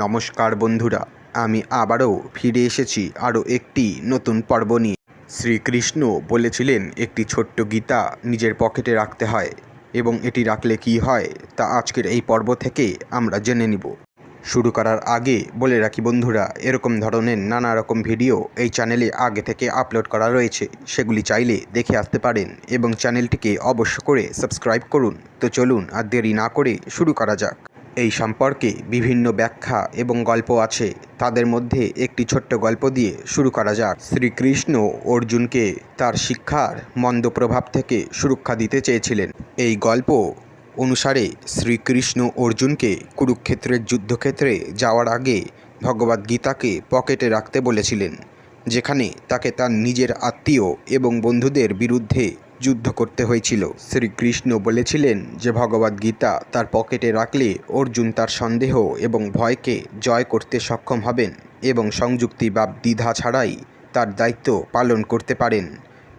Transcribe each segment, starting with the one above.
নমস্কার বন্ধুরা, আমি আবারও ফিরে এসেছি আরও একটি নতুন পর্ব নিয়ে। শ্রীকৃষ্ণ বলেছিলেন, একটি ছোট্ট গীতা নিজের পকেটে রাখতে হয় এবং এটি রাখলে কি হয় তা আজকের এই পর্ব থেকে আমরা জেনে নিব। শুরু করার আগে বলে রাখি বন্ধুরা, এরকম ধরনের নানা রকম ভিডিও এই চ্যানেলে আগে থেকে আপলোড করা রয়েছে। সেগুলি চাইলে দেখে আসতে পারেন এবং চ্যানেলটিকে অবশ্য করে সাবস্ক্রাইব করুন। তো চলুন আর দেরি না করে শুরু করা যাক। এই সম্পর্কে বিভিন্ন ব্যাখ্যা এবং গল্প আছে। তাদের মধ্যে একটি ছোট্ট গল্প দিয়ে শুরু করা যাক। শ্রীকৃষ্ণ অর্জুনকে তার শিক্ষার মন্দ প্রভাব থেকে সুরক্ষা দিতে চেয়েছিলেন। এই গল্প অনুসারে শ্রীকৃষ্ণ অর্জুনকে কুরুক্ষেত্রের যুদ্ধক্ষেত্রে যাওয়ার আগে ভগবদ্গীতাকে পকেটে রাখতে বলেছিলেন, যেখানে তাকে তার নিজের আত্মীয় এবং বন্ধুদের বিরুদ্ধে যুদ্ধ করতে হয়েছিল। শ্রীকৃষ্ণ বলেছিলেন যে ভগবদ্গীতা তার পকেটে রাখলে অর্জুন তার সন্দেহ এবং ভয়কে জয় করতে সক্ষম হবেন এবং সংযুক্তি বা দ্বিধা ছাড়াই তার দায়িত্ব পালন করতে পারেন।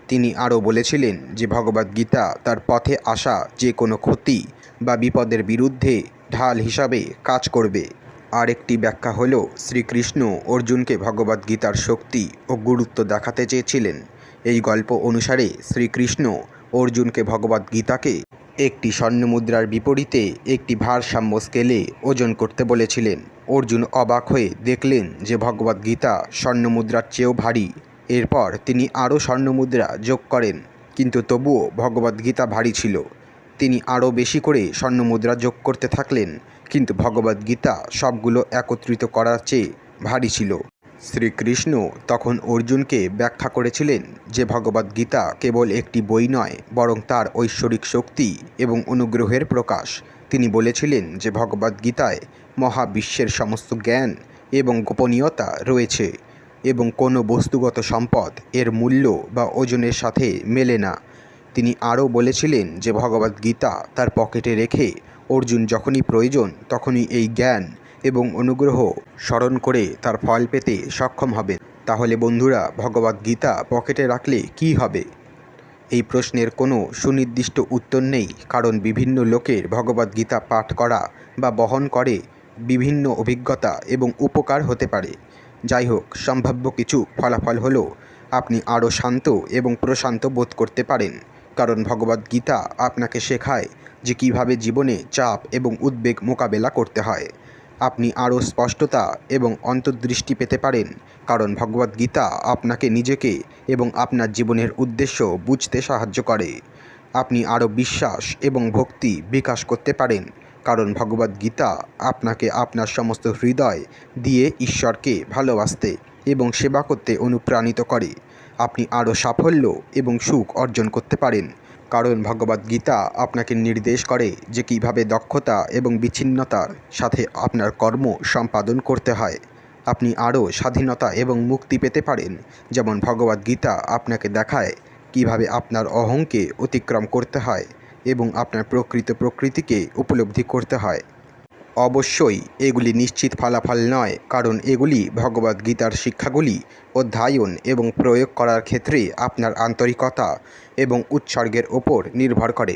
তিনি আরও বলেছিলেন যে ভগবদ্গীতা তার পথে আসা যে কোনো ক্ষতি বা বিপদের বিরুদ্ধে ঢাল হিসাবে কাজ করবে। আরেকটি ব্যাখ্যা হল, শ্রীকৃষ্ণ অর্জুনকে ভগবদ্গীতার শক্তি ও গুরুত্ব দেখাতে চেয়েছিলেন। এই গল্প অনুসারে শ্রীকৃষ্ণ অর্জুনকে ভগবদ্গীতাকে একটি স্বর্ণমুদ্রার বিপরীতে একটি ভারসাম্য স্কেলে ওজন করতে বলেছিলেন। অর্জুন অবাক হয়ে দেখলেন যে ভগবদ্গীতা স্বর্ণমুদ্রার চেয়েও ভারী। এরপর তিনি আরও স্বর্ণমুদ্রা যোগ করেন, কিন্তু তবুও ভগবদ্গীতা ভারী ছিল। তিনি আরও বেশি করে স্বর্ণমুদ্রা যোগ করতে থাকলেন, কিন্তু ভগবদ্গীতা সবগুলো একত্রিত করার চেয়ে ভারী ছিল। শ্রীকৃষ্ণ তখন অর্জুনকে ব্যাখ্যা করেছিলেন যে ভগবদ্গীতা কেবল একটি বই নয়, বরং তার ঐশ্বরিক শক্তি এবং অনুগ্রহের প্রকাশ। তিনি বলেছিলেন যে ভগবদ্গীতায় মহাবিশ্বের সমস্ত জ্ঞান এবং গোপনীয়তা রয়েছে এবং কোনো বস্তুগত সম্পদ এর মূল্য বা ওজনের সাথে মেলে না। তিনি আরও বলেছিলেন যে ভগবদ্গীতা তার পকেটে রেখে অর্জুন যখনই প্রয়োজন তখনই এই জ্ঞান এবং অনুগ্রহ স্মরণ করে তার ফল পেতে সক্ষম হবেন তাহলে বন্ধুরা ভগবদ্গীতা পকেটে রাখলে কি হবে? এই প্রশ্নের কোনো সুনির্দিষ্ট উত্তর নেই, কারণ বিভিন্ন লোকের ভগবদ্গীতা পাঠ করা বা বহন করে বিভিন্ন অভিজ্ঞতা এবং উপকার হতে পারে। যাই হোক, সম্ভাব্য কিছু ফলাফল হলো, আপনি আরও শান্ত এবং প্রশান্ত বোধ করতে পারেন, কারণ ভগবদ্গীতা আপনাকে শেখায় যে কীভাবে জীবনে চাপ এবং উদ্বেগ মোকাবেলা করতে হয়। আপনি আরও স্পষ্টতা এবং অন্তর্দৃষ্টি পেতে পারেন, কারণ ভগবদ্গীতা আপনাকে নিজেকে এবং আপনার জীবনের উদ্দেশ্য বুঝতে সাহায্য করে। আপনি আরও বিশ্বাস এবং ভক্তি বিকাশ করতে পারেন, কারণ ভগবদ্গীতা আপনাকে আপনার সমস্ত হৃদয় দিয়ে ঈশ্বরকে ভালোবাসতে এবং সেবা করতে অনুপ্রাণিত করে। আপনি আরও সাফল্য এবং সুখ অর্জন করতে পারেন। কারণ ভগবদ্গীতা আপনাকে নির্দেশ করে যে কীভাবে দক্ষতা এবং বিচ্ছিন্নতার সাথে আপনার কর্ম সম্পাদন করতে হয়। আপনি আরও স্বাধীনতা এবং মুক্তি পেতে পারেন, যেমন ভগবদ্গীতা আপনাকে দেখায় কীভাবে আপনার অহংকে অতিক্রম করতে হয় এবং আপনার প্রকৃত প্রকৃতিকে উপলব্ধি করতে হয়। অবশ্যই এগুলি নিশ্চিত ফলাফল নয়, কারণ এগুলি ভগবদ্গীতার শিক্ষাগুলি, অধ্যায়ন এবং প্রয়োগ করার ক্ষেত্রে আপনার আন্তরিকতা এবং উৎসর্গের ওপর নির্ভর করে।